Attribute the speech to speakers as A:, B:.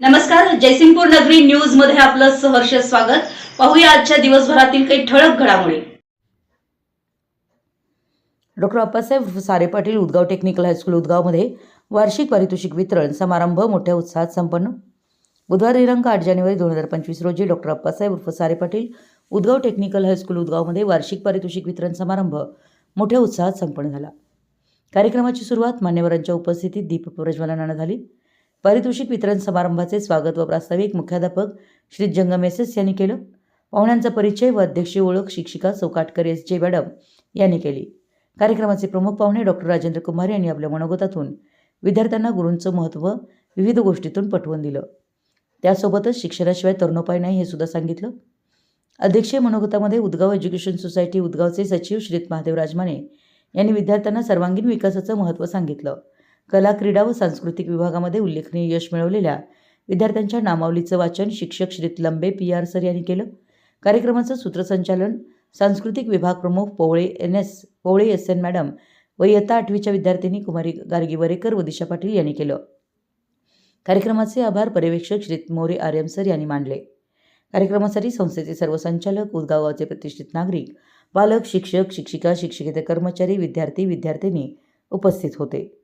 A: नमस्कार जयसिंगपूर नगरी न्यूजमध्ये आपलं सहर्ष स्वागत. पाहूया आजच्या दिवसभरातील काही ठळक घडामोडी.
B: डॉक्टर अप्पासाहेब उर्फ Sare Patil Udgaon technical high school उदगावमध्ये वार्षिक पारितोषिक वितरण समारंभ मोठ्या उत्साहात संपन्न. बुधवार दिनांक आठ जानेवारी दोन हजार पंचवीस रोजी डॉक्टर अप्पासाहेब उर्फ Sare Patil Udgaon technical high school उदगावमध्ये वार्षिक पारितोषिक वितरण समारंभ मोठ्या उत्साहात संपन्न झाला. कार्यक्रमाची सुरुवात मान्यवरांच्या उपस्थितीत दीप प्रज्वलनानं झाली. पारितोषिक वितरण समारंभाचे स्वागत व प्रास्ताविक मुख्याध्यापक श्री जंगमेसेस यांनी केलं. पाहुण्यांचा परिचय व अध्यक्षीय ओळख शिक्षिका चौकाटकर एस जे मॅडम यांनी केली. कार्यक्रमाचे प्रमुख पाहुणे डॉक्टर राजेंद्र कुमार यांनी आपल्या मनोगतातून विद्यार्थ्यांना गुरूंचं महत्त्व विविध गोष्टीतून पटवून दिलं. त्यासोबतच शिक्षणाशिवाय तरुणोपाय नाही हे सुद्धा सांगितलं. अध्यक्षीय मनोगतामध्ये उदगाव एज्युकेशन सोसायटी उदगावचे सचिव श्रीत महादेव राजमाने यांनी विद्यार्थ्यांना सर्वांगीण विकासाचं महत्त्व सांगितलं. कला क्रीडा व सांस्कृतिक विभागामध्ये उल्लेखनीय यश मिळवलेल्या विद्यार्थ्यांच्या नामावलीचं वाचन शिक्षक श्रीत लंबे पी आर सर यांनी केलं. कार्यक्रमाचं सूत्रसंचालन सांस्कृतिक विभाग प्रमुख Powale N S Powale S N madam व इयत्ता आठवीच्या विद्यार्थिनी कुमारी गारगीवरेकर व दिशा पाटील यांनी केलं. कार्यक्रमाचे आभार पर्यवेक्षक श्रीत मोरे आर्यम सर यांनी मांडले कार्यक्रमासाठी संस्थेचे सर्व संचालक उदगावचे प्रतिष्ठित नागरिक पालक शिक्षक शिक्षिका शिक्षकेतर कर्मचारी विद्यार्थी विद्यार्थिनी उपस्थित होते.